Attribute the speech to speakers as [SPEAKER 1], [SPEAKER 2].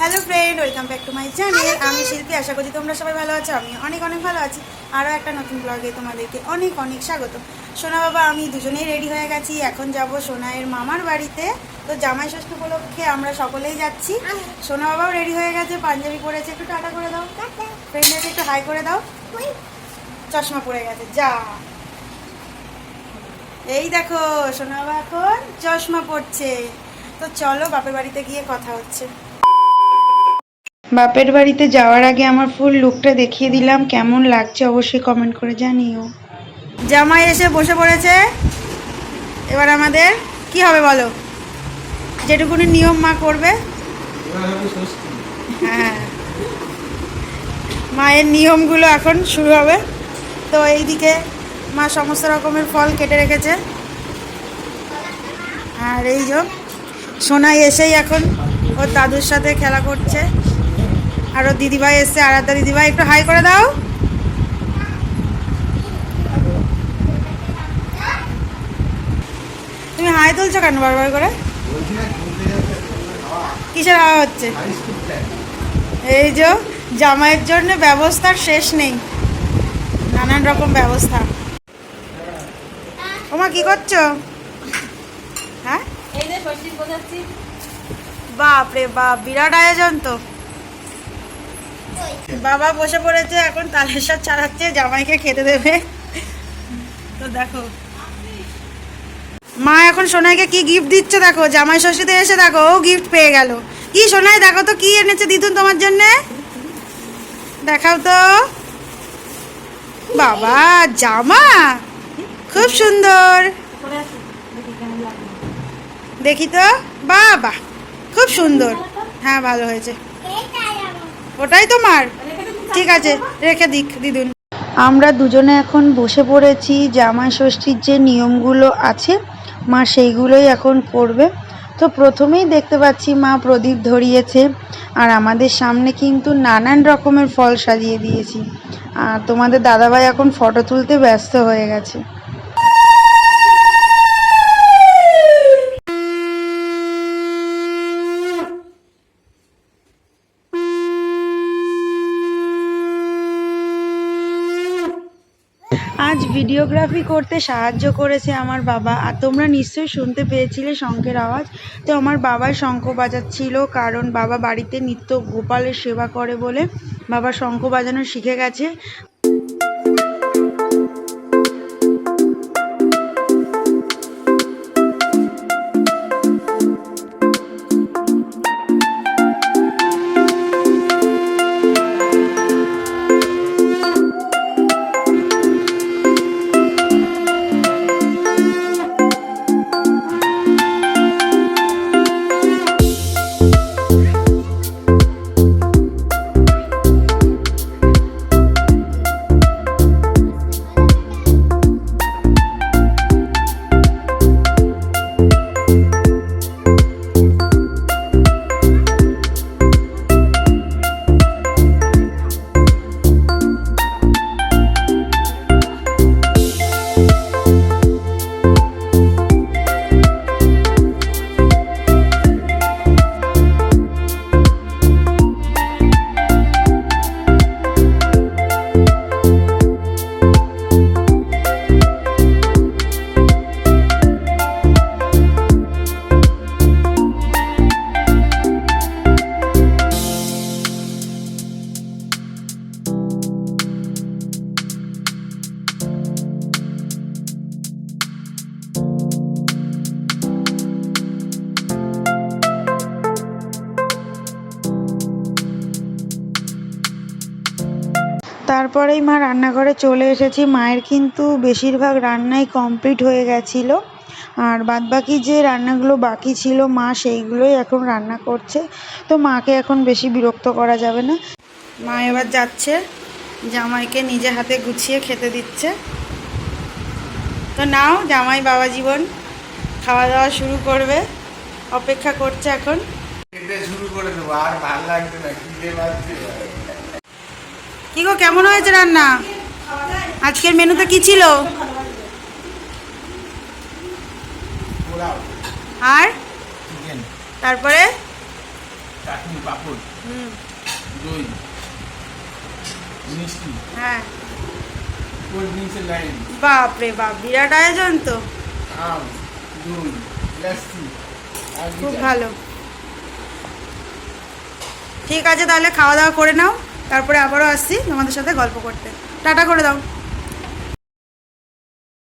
[SPEAKER 1] Hello friend welcome back to my channel আমি শিল্পী আশা করছি তোমরা সবাই ভালো আছো। আমি অনেক অনেক ভালো আছি। আরও একটা নতুন ব্লগে তোমাদেরকে অনেক অনেক স্বাগত। সোনা বাবা আমি দুজনেই রেডি হয়ে গেছি। এখন যাব সোনায়ের মামার বাড়িতে। তো জামাই ষষ্ঠী উপলক্ষে আমরা সকলেই যাচ্ছি। সোনা বাবাও রেডি হয়ে গেছে। পাঞ্জাবি পরেছে। একটু টাটা করে দাও। ফ্রেন্ডদেরকে একটু হাই করে দাও। চশমা পরে গেছে। যা। এই দেখো সোনা বাবা এখন চশমা পড়ছে তো চলো বাপের বাড়িতে গিয়ে কথা হচ্ছে। বাপের বাড়িতে যাওয়ার আগে আমার ফুল লুকটা দেখিয়ে দিলাম। কেমন লাগছে অবশ্যই কমেন্ট করে জানিও। জামাই এসে বসে পড়েছে। এবার আমাদের কি হবে বলো? যেটুকুনি নিয়ম মা করবে। হ্যাঁ। মায়ের নিয়মগুলো এখন শুরু হবে। তো এইদিকে মা সমস্ত রকমের ফল কেটে রেখেছে। আর এই যে সোনাই এসেই এখন ওর দাদুর সাথে খেলা করছে। আর ওর দিদিভাই এসছে আরাধ্যা দিদিভাই একটু হাই করে দাও। তুমি হাই তুলছো কেন বারবার করে? কিসের হাওয়া হচ্ছে? এই যে জামাইয়ের জন্য ব্যবস্থার শেষ নেই। নানান রকম ব্যবস্থা। ওমা কি করছ? হ্যাঁ? বাপ রে বাপ বিরাট আয়োজন তো। বাবা বসে পড়েছে, এখন তালের সাথ চালাচ্ছে, জামাইকে খেতে দেবে। তো দেখো। মা এখন সোনাইকে কি গিফট দিচ্ছে দেখো? জামাই ষষ্ঠীতে এসে দেখো, ও গিফট পেয়ে গেল। কি সোনাই, দেখো তো কি এনেছে দিদুন তোমার জন্যে? দেখাও তো। বাবা, জামা? খুব সুন্দর।
[SPEAKER 2] দেখি
[SPEAKER 1] তো। বাবা খুব সুন্দর। হ্যাঁ ভালো হয়েছে। ওটাই তোমার? ঠিক আছে, রেখে দিক, দিদুন। আমরা দুজনে এখন বসে পড়েছি জামাই ষষ্ঠীর যে নিয়মগুলো আছে, মা সেইগুলোই এখন করবে তো প্রথমেই দেখতে পাচ্ছি মা প্রদীপ ধরিয়েছে, আর আমাদের সামনে কিন্তু নানান রকমের ফল সাজিয়ে দিয়েছি। আর তোমাদের দাদাভাই এখন ফটো তুলতে ব্যস্ত হয়ে গেছে। আজ ভিডিওগ্রাফি করতে সাহায্য করেছে আমার বাবা। আর তোমরা নিশ্চয়ই শুনতে পেয়েছিলে শঙ্খের আওয়াজ। তো আমার বাবাই শঙ্খ বাজাচ্ছিল কারণ বাবা বাড়িতে নিত্য গোপালের সেবা করে বলে বাবা শঙ্খ বাজানো শিখে গেছে। তারপরেই মা রান্নাঘরে চলে এসেছি। মায়ের কিন্তু বেশিরভাগ রান্নাই কমপ্লিট হয়ে গেছিল। আর বাদবাকি যে রান্নাগুলো বাকি ছিল, মা সেইগুলোই এখন রান্না করছে। তো মাকে এখন বেশি বিরক্ত করা যাবে না। মা এবার যাচ্ছে। জামাইকে নিজে হাতে গুছিয়ে খেতে দিচ্ছে। তো নাও, জামাই বাবা জীবন খাওয়া দাওয়া শুরু করবে। অপেক্ষা করছে এখন।
[SPEAKER 3] শুরু করে দেবো, আর ভালো লাগছে না
[SPEAKER 1] কি গো কেমন হয়েছে রান্না? আজকের মেনুতে কি ছিল? আর? তারপরে?
[SPEAKER 3] চাটনি পাপড়।
[SPEAKER 1] হুম।
[SPEAKER 3] দই। মিষ্টি।
[SPEAKER 1] হ্যাঁ।
[SPEAKER 3] কোল্ড ড্রিঙ্কসের লাইন।
[SPEAKER 1] বাপরে বাপ বিরাট আয়োজন তো।
[SPEAKER 3] আম দই লাস্সি
[SPEAKER 1] খুব ভালো। ঠিক আছে তাহলে খাওয়া দাওয়া করে নাও। তারপরে আবারও আসছি তোমাদের সাথে গল্প করতে। টাটা করে দাও।